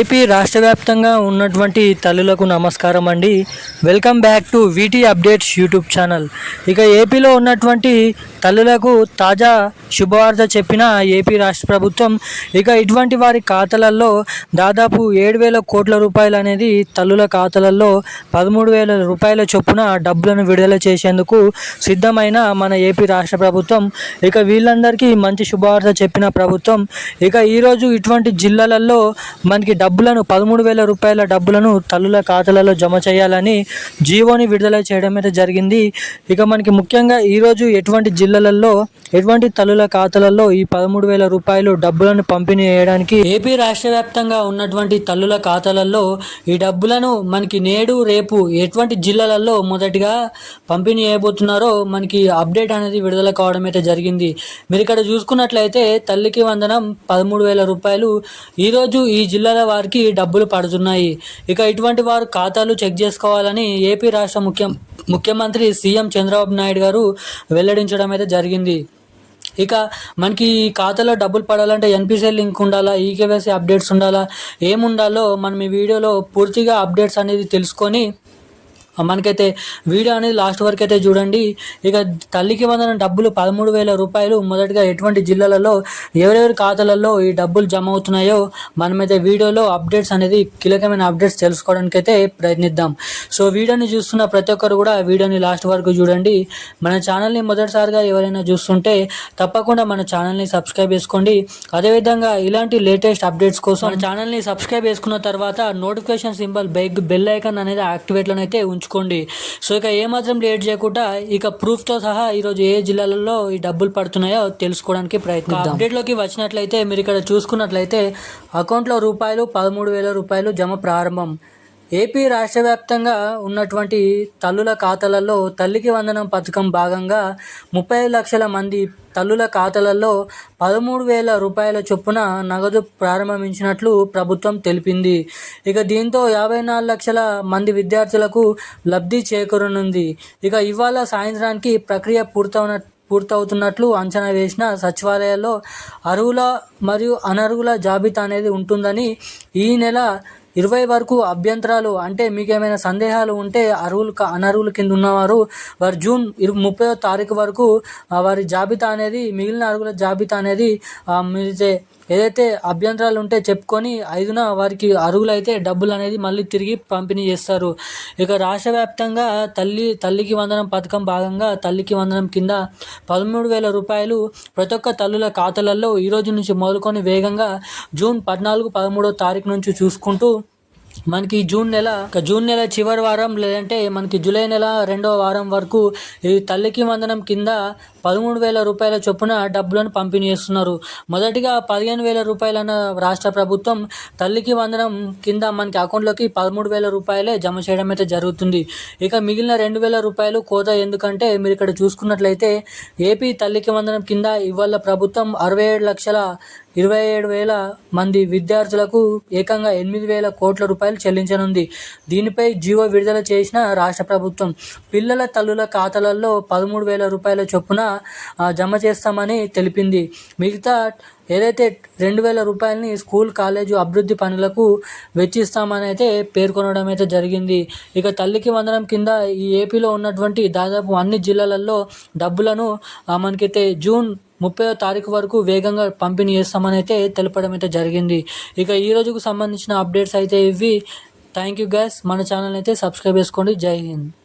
AP రాష్ట్ర వ్యాప్తంగా ఉన్నటువంటి తల్లులకు నమస్కారం అండి. Welcome back to VT updates YouTube channel ఇక ఏపీలో ఉన్నటువంటి తల్లులకు తాజా శుభవార్త చెప్పిన ఏపీ రాష్ట్ర ప్రభుత్వం ఇక ఇటువంటి వారి ఖాతాలలో దాదాపు ఏడు వేల కోట్ల రూపాయలు అనేది తల్లుల ఖాతాలలో పదమూడు వేల రూపాయల చొప్పున డబ్బులను విడుదల చేసేందుకు సిద్ధమైన మన ఏపీ రాష్ట్ర ప్రభుత్వం. ఇక వీళ్ళందరికీ మంచి శుభవార్త చెప్పిన ప్రభుత్వం. ఇక ఈరోజు ఇటువంటి జిల్లాలలో మనకి డబ్బులను పదమూడు వేల రూపాయల డబ్బులను తల్లుల ఖాతాలలో జమ చేయాలని జీవోని విడుదల చేయడం అయితే జరిగింది. ఇక మనకి ముఖ్యంగా ఈరోజు ఎటువంటి జిల్లాలలో ఎటువంటి తల్లుల ఖాతాలలో ఈ పదమూడు వేల రూపాయలు డబ్బులను పంపిణీ చేయడానికి ఏపీ రాష్ట్ర వ్యాప్తంగా ఉన్నటువంటి తల్లుల ఖాతాలలో ఈ డబ్బులను మనకి నేడు రేపు ఎటువంటి జిల్లాలలో మొదటిగా పంపిణీ చేయబోతున్నారో మనకి అప్డేట్ అనేది విడుదల కావడం అయితే జరిగింది. మీరు ఇక్కడ చూసుకున్నట్లయితే తల్లికి వందనం పదమూడు వేల రూపాయలు. ఈరోజు ఈ జిల్లాల వారికి డబ్బులు పడుతున్నాయి. ఇక ఇటువంటి వారు ఖాతాలు చెక్ చేసుకోవాలని ఏపీ రాష్ట్ర ముఖ్య ముఖ్యమంత్రి సీఎం చంద్రబాబు నాయుడు గారు వెల్లడించడం అయితే జరిగింది. ఇక మనకి ఈ ఖాతాలో డబ్బులు పడాలంటే ఎన్పిసిఐ లింక్ ఉండాలా? ఈకేవైసీ అప్డేట్స్ ఉండాలా? ఏముండాలో మనం ఈ వీడియోలో పూర్తిగా అప్డేట్స్ అనేది తెలుసుకొని మనకైతే వీడియో అనేది లాస్ట్ వరకు అయితే చూడండి. ఇక తల్లికి వందన డబ్బులు పదమూడు వేల రూపాయలు. మొదటగా ఎటువంటి జిల్లాలలో ఎవరెవరి ఖాతాలలో ఈ డబ్బులు జమ అవుతున్నాయో మనమైతే వీడియోలో అప్డేట్స్ అనేది కీలకమైన అప్డేట్స్ తెలుసుకోవడానికి అయితే ప్రయత్నిద్దాం. సో వీడియోని చూస్తున్న ప్రతి ఒక్కరు కూడా వీడియోని లాస్ట్ వరకు చూడండి. మన ఛానల్ని మొదటిసారిగా ఎవరైనా చూస్తుంటే తప్పకుండా మన ఛానల్ని సబ్స్క్రైబ్ చేసుకోండి. అదేవిధంగా ఇలాంటి లేటెస్ట్ అప్డేట్స్ కోసం మన ఛానల్ని సబ్స్క్రైబ్ చేసుకున్న తర్వాత notification symbol beg bell icon అనేది యాక్టివేట్లోనైతే ఉంచుకోండి. సో ఇక ఏమాత్రం లేట్ చేయకుండా ఇక ప్రూఫ్తో సహా ఈరోజు ఏ జిల్లాలలో ఈ డబ్బులు పడుతున్నాయో తెలుసుకోవడానికి ప్రయత్నిద్దాం. అప్డేట్లోకి వచ్చినట్లయితే మీరు ఇక్కడ చూసుకున్నట్లయితే అకౌంట్లో రూపాయలు పదమూడు వేల రూపాయలు జమ ప్రారంభం. ఏపీ రాష్ట్ర వ్యాప్తంగా ఉన్నటువంటి తల్లుల ఖాతాలలో తల్లికి వందనం పథకం భాగంగా ముప్పై లక్షల మంది తల్లుల ఖాతాలలో పదమూడు వేల రూపాయల చొప్పున నగదు ప్రారంభించినట్లు ప్రభుత్వం తెలిపింది. ఇక దీంతో యాభై నాలుగు లక్షల మంది విద్యార్థులకు లబ్ధి చేకూరనుంది. ఇక ఇవాళ సాయంత్రానికి ప్రక్రియ పూర్తవున పూర్తవుతున్నట్లు అంచనా వేసిన సచివాలయాల్లో అర్హుల మరియు అనర్హుల జాబితా అనేది ఉంటుందని ఈ నెల ఇరవై వరకు అభ్యంతరాలు అంటే మీకు ఏమైనా సందేహాలు ఉంటే అర్హులు అనర్హుల కింద ఉన్నవారు వారు జూన్ ఇరు ముప్పై తారీఖు వరకు వారి జాబితా అనేది మిగిలిన అర్హుల జాబితా అనేది మీరైతే ఏదైతే అభ్యంతరాలు ఉంటే చెప్పుకొని ఐదున వారికి అరువులైతే డబ్బులు అనేది మళ్ళీ తిరిగి పంపిణీ చేస్తారు. ఇక రాష్ట్ర వ్యాప్తంగా తల్లి తల్లికి వందనం పథకం భాగంగా తల్లికి వందనం కింద పదమూడు వేల రూపాయలు ప్రతి ఒక్క తల్లుల ఖాతాలలో ఈరోజు నుంచి మొదలుకొని వేగంగా జూన్ పద్నాలుగు పదమూడో తారీఖు నుంచి చూసుకుంటూ మనకి జూన్ నెల జూన్ నెల చివరి వారం లేదంటే మనకి జూలై నెల రెండవ వారం వరకు ఈ తల్లికి వందనం కింద పదమూడు వేల రూపాయల చొప్పున డబ్బులను పంపిణీ చేస్తున్నారు. మొదటిగా పదిహేను వేల రూపాయలన్న రాష్ట్ర ప్రభుత్వం తల్లికి వందనం కింద మనకి అకౌంట్లోకి పదమూడు వేల రూపాయలే జమ చేయడం అయితే జరుగుతుంది. ఇక మిగిలిన రెండు వేల రూపాయలు కోత ఎందుకంటే మీరు ఇక్కడ చూసుకున్నట్లయితే ఏపీ తల్లికి వందనం కింద ఇవాళ ప్రభుత్వం అరవై ఏడు లక్షల ఇరవై ఏడు వేల మంది విద్యార్థులకు ఏకంగా ఎనిమిది వేల కోట్ల రూపాయలు చెల్లించనుంది. దీనిపై జీవో విడుదల చేసిన రాష్ట్ర ప్రభుత్వం పిల్లల తల్లుల ఖాతాలలో పదమూడు వేల రూపాయల చొప్పున జమ చేస్తామని తెలిపింది. మిగతా ఏదైతే రెండు వేల రూపాయలని స్కూల్ కాలేజు అభివృద్ధి పనులకు వెచ్చిస్తామని అయితే పేర్కొనడం అయితే జరిగింది. ఇక తల్లికి వందనం కింద ఈ ఏపీలో ఉన్నటువంటి దాదాపు అన్ని జిల్లాలలో డబ్బులను మనకైతే జూన్ ముప్పై తారీఖు వరకు వేగంగా పంపిణీ చేస్తామని అయితే తెలపడం అయితే జరిగింది. ఇక ఈ రోజుకు సంబంధించిన అప్డేట్స్ అయితే ఇవి. Thank you guys. మన ఛానల్ అయితే సబ్స్క్రైబ్ చేసుకోండి. జై హింద్.